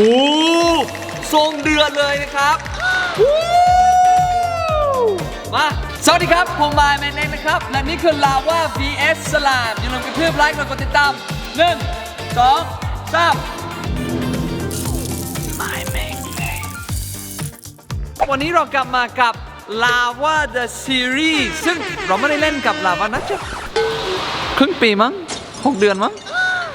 โอ้ทรงเดือดเลยนะครับ มา สวัสดีครับ ผมมายแมนเองนะครับ และนี่คือลาว่า vs สลามอย่าลืมกระทืบไลค์กดติดตาม1 2 3 My m a n วันนี้เรากลับมากับ Lava the Series ซึ่งเราไม่ได้เล่นกับ Lava นะจ๊ะครึ่งปีมั้ง6เดือนมั้ง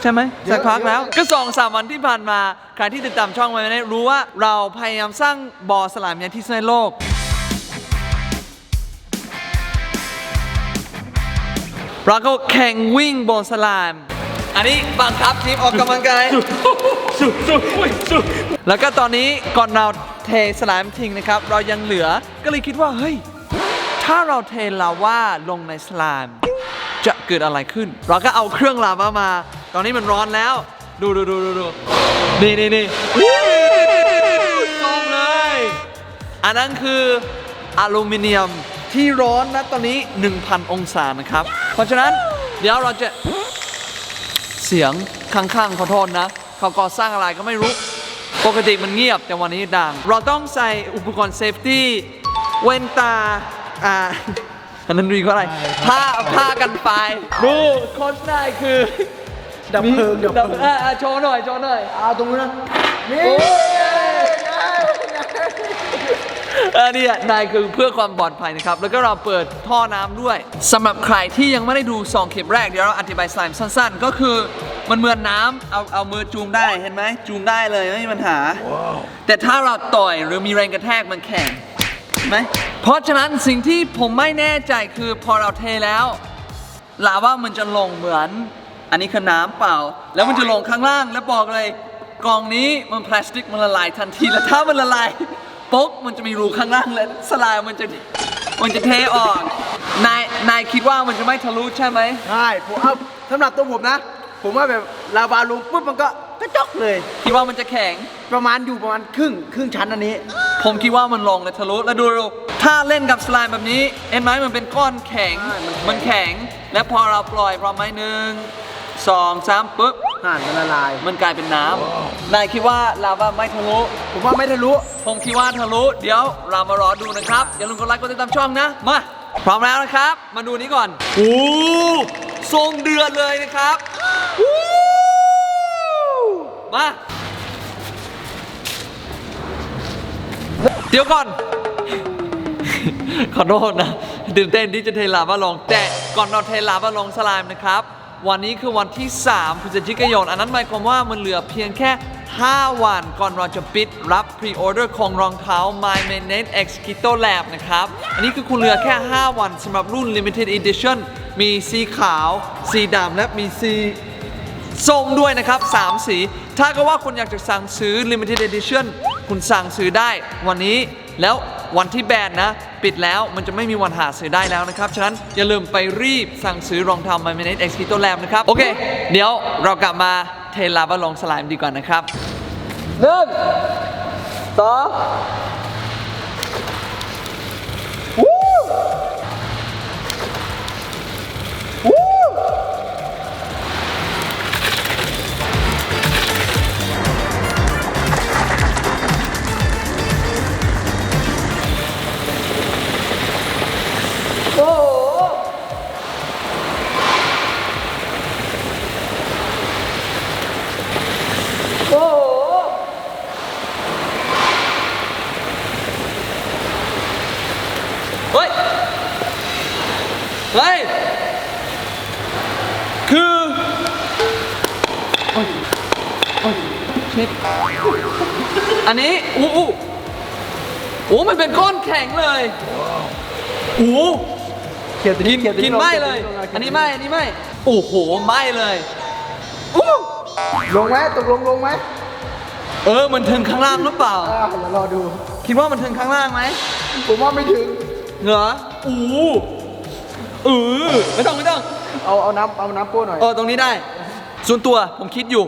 ใช่ไหมสักพักแล้ว ก็สองสามวันที่ผ่านมา ใครที่ติดตามช่องไว้ได้รู้ว่าเราพยายามสร้างบ่อสลามใหญ่ที่สุดในโลก เราก็แข่งวิ่งบนสลาม อันนี้บังคับทีมออกกำลังกาย แล้วก็ตอนนี้ก่อนเราเทสลามทิ้งนะครับ เรายังเหลือก็เลยคิดว่าเฮ้ย ถ้าเราเทลาว่าลงในสลาม จะเกิดอะไรขึ้น เราก็เอาเครื่องลาวามา ตอนนี้มันร้อนแล้ว ดูดูดูดูดูนี่นี่นี่ซองเลย อันนั้นคืออลูมิเนียมที่ร้อนนะตอนนี้ 1,000 องศานะครับ เพราะฉะนั้นเดี๋ยวเราจะเสียงข้างๆขอโทษนะ เขาก่อสร้างอะไรก็ไม่รู้ ปกติมันเงียบแต่วันนี้ดัง เราต้องใส่อุปกรณ์เซฟตี้เว้นตา อ่าอันนั้นดีกว่าอะไร ผ้าผ้ากันไฟดูโค้ชนายคือ ดับเพลิงดับเพลิงอ่าอ่าโชว์หน่อยโชว์หน่อยเอาตรงนู้นนะนี่โอ้อันนี้นายคือเพื่อความปลอดภัยนะครับ แล้วก็เราเปิดท่อน้ำด้วยสำหรับใครที่ยังไม่ได้ดู2เข็มแรก เดี๋ยวเราอธิบายสไลม์สั้นๆ ก็คือมันเหมือนน้ำเอาเอามือจูงได้เห็นไหมจูงได้เลยไม่มีปัญหา แต่ถ้าเราต่อยหรือมีแรงกระแทกมันแข็งเห็นไหมเพราะฉะนั้นสิ่งที่ผมไม่แน่ใจคือพอเราเทแล้วลาว่ามันจะลงเหมือน อันนี้คือน้ำเปล่า แล้วมันจะลงข้างล่างแล้วบอกเลยกล่องนี้มันพลาสติกมันละลายทันทีแล้วถ้ามันละลายปุ๊บมันจะมีรูข้างล่างแล้วสลายมันจะมันจะเทออกนายนายคิดว่ามันจะไม่ทะลุใช่ไหมใช่ผมเอาสำหรับตัวผมนะ ผมว่าแบบลาวาลงปุ๊บมันก็กระจกเลย คิดว่ามันจะแข็งประมาณอยู่ประมาณครึ่งครึ่งชั้นอันนี้ ผมคิดว่ามันลงและทะลุแล้วดูดูถ้าเล่นกับสไลม์แบบนี้เห็นไหมมันเป็นก้อนแข็งใช่มันแข็งมันแข็ง และพอเราปล่อยพร้อมไหมหนึ่ง สองสามปุ๊บ ห่านมันละลาย มันกลายเป็นน้ำ นายคิดว่าลาวาไม่ทะลุ ผมว่าไม่ทะลุ ผมคิดว่าทะลุ เดี๋ยวเรามารอดูนะครับ อย่าลืมกดไลค์กดติดตามช่องนะ มา พร้อมแล้วนะครับ มาดูนี้ก่อนโอ้ทรงเดือดเลยนะครับวู้มา เดี๋ยวก่อน ขอโทษนะตื่นเต้นที่จะเทลาบาลง แต่ก่อนเราเทลาบาลงสลามนะครับ วันนี้คือวันที่ 3พฤศจิกายน อันนั้นหมายความว่ามันเหลือเพียงแค่ 5 วันก่อนเราจะปิดรับพรีออเดอร์ของรองเท้า My m a n e t X Keto Lab นะครับ อันนี้คือคุณเหลือแค่ 5 วันสำหรับรุ่น Limited Edition มีสีขาว สีดำและมีสีส้มด้วยนะครับ 3 สี ถ้าก็ว่าคุณอยากจะสั่งซื้อ Limited Edition คุณสั่งซื้อได้วันนี้ แล้ววันที่แบนนะ ปิดแล้วมันจะไม่มีวันหาซื้อได้แล้วนะครับ ฉะนั้นอย่าลืมไปรีบสั่งซื้อรองเท้า My Minute X Keto Lab นะครับ โอเค เดี๋ยวเรากลับมาเทลาบาลงสไลม์ดีกว่านะครับหนึ่งสอง เฮ้ยเฮ้ยคือโอ้ยโอ้ยเช็ดอันนี้อู้อู้โอ้มันเป็นก้อนแข็งเลยโอ้เขียวตัวนี้กินเขียวตัวกินลงไม่เลยขีวตัวอันนี้ไม่อันนี้ไม่โอ้โหไม่เลยอู้ลงไหมตกลงลงไหมเออมันถึงข้างล่างหรือเปล่าอ่าเดี๋ยวรอดู คิดว่ามันถึงข้างล่างไหมผมว่าไม่ถึง เหรออู้เออไม่ต้องไม่ต้อง เอาเอาน้ำเอาน้ำโป้หน่อย เออตรงนี้ได้ ส่วนตัวผมคิดอยู่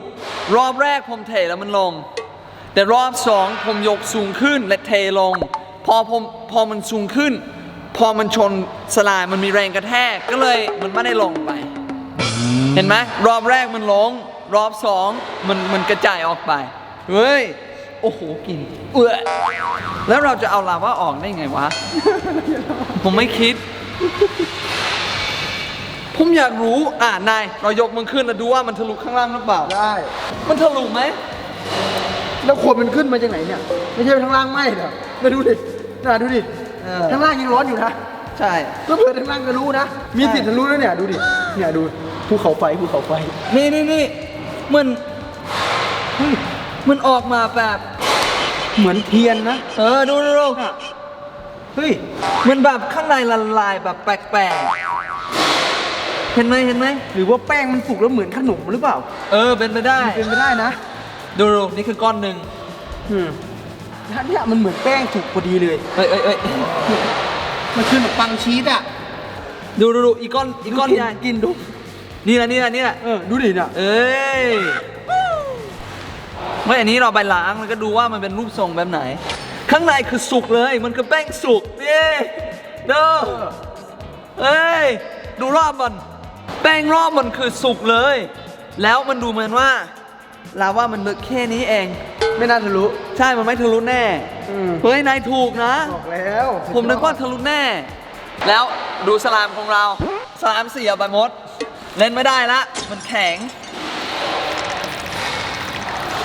รอบแรกผมเทแล้วมันลง แต่รอบสองผมยกสูงขึ้นและเทลง พอผมพอมันสูงขึ้น พอมันชนสลายมันมีแรงกระแทกก็เลยมันไม่ได้ลงไป เห็นไหมรอบแรกมันลง รอบสองมันมันกระจายออกไปเฮ้ย โอ้โหกลินเอื้อแล้วเราจะเอาลาวาออกได้ไงวะ ผมไม่คิด ผมอยากรู้อ่านายเรายกมือขึ้นแล้วดูว่ามันทะลุข้างล่างหรือเปล่า ได้ มันทะลุไหม แล้วขวดมันขึ้นมาจากไหนเนี่ย ไม่ใช่ทางล่างไหมเหรอมาดูดิน่าดูดิเออทางล่างยังร้อนอยู่นะใช่ ก็เผื่อทางล่างจะรู้นะ มีสิทธิ์ทะลุแล้วเนี่ย ดูดิ เนี่ยดูภูเขาไฟภูเขาไฟ นี่นี่นี่มันเฮ้ย มันออกมาแบบเหมือนเทียนนะ เออดูดูดูเฮ้ยมันแบบข้างในละลายแบบแปลกๆ เห็นไหมเห็นไหมหรือว่าแป้งมันสุกแล้วเหมือนขนมหรือเปล่า เออเป็นไปได้เป็นไปได้นะ ดูดูนี่คือก้อนหนึ่งอืมแล้วเนี่ยมันเหมือนแป้งสุกพอดีเลยเอ้ยเอ้ยเอ้ยมันคือขนมปังชีสอะดูดูดูอีกก้อนอีกก้อนกินใหญ่กินดูนี่แหละนี่แหละนี่แหละเออดูดิเนี่ยเอ้ย ไม่อันนี้เราไปล้างแล้วก็ดูว่ามันเป็นรูปทรงแบบไหน ข้างในคือสุกเลย มันคือแป้งสุกนี่ดูเอ้ยดูรอบมัน แป้งรอบมันคือสุกเลย แล้วมันดูเหมือนว่าลาว่ามันลึกแค่นี้เอง ไม่น่าทะลุ ใช่ มันไม่ทะลุแน่ อืมเฮ้ย นายถูกนะ บอกแล้วผมนึกว่าทะลุแน่ แล้วดูสลามของเรา สลามเสียไปหมด เล่นไม่ได้ละ มันแข็ง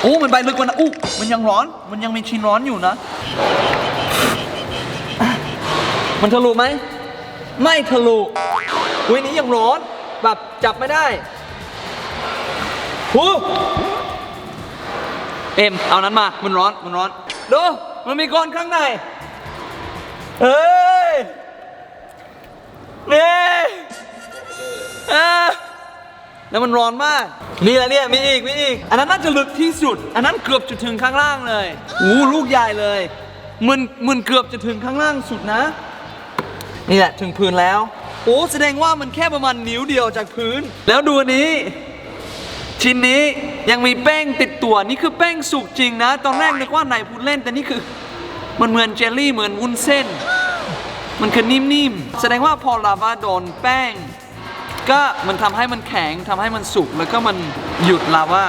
โอ้มันไปลึกกว่านะอู้มันยังร้อน มันยังมีชิ้นร้อนอยู่นะ มันทะลุไหม ไม่ทะลุอุ้ยนี้ยังร้อน แบบจับไม่ได้หูเอ็ม เอานั้นมา มันร้อน มันร้อน ดู มันมีก้อนข้างในเฮ้ย แล้วมันร้อนมาก นี่แหละเนี่ยมีอีกมีอีก อันนั้นน่าจะลึกที่สุด อันนั้นเกือบจะถึงข้างล่างเลยโอ้ลูกใหญ่เลยมันมันเกือบจะถึงข้างล่างสุดนะ นี่แหละถึงพื้นแล้ว โอ้แสดงว่ามันแค่ประมาณนิ้วเดียวจากพื้น แล้วดูอันนี้ ชิ้นนี้ยังมีแป้งติดตัวนี่คือแป้งสุกจริงนะ ตอนแรกนึกว่านายพูดเล่นแต่นี่คือ มันเหมือนเจลลี่เหมือนวุ้นเส้น มันคือนิ่มๆแสดงว่าพอลาวาโดนแป้ง ก็มันทำให้มันแข็งทำให้มันสุกแล้วก็มันหยุดลาว่า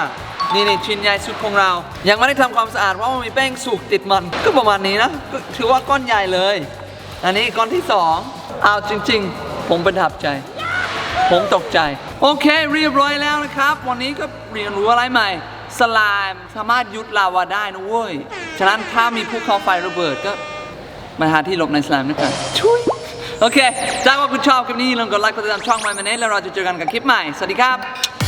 นี่นี่ชิ้นใหญ่สุดของเรา ยังไม่ได้ทำความสะอาดเพราะมันมีแป้งสุกติดมันก็ประมาณนี้นะถือว่าก้อนใหญ่เลย อันนี้ก้อนที่สองเอาจริง ๆ ผมประทับใจ ผมตกใจ โอเคเรียบร้อยแล้วนะครับ วันนี้ก็เรียนรู้อะไรใหม่สไลม์สามารถยุดลาวาได้นะเว้ย ฉะนั้นถ้ามีภูเขาไฟระเบิดก็มาหาที่หลบในสไลม์นะครับช่วย โอเคถ้าว่าคุณชอบคลิปนี้อย่าลืมกดไลค์กดติดตามช่อง My m a n e แล้วเราจะเจอกันกับคลิปใหม่ สวัสดีครับ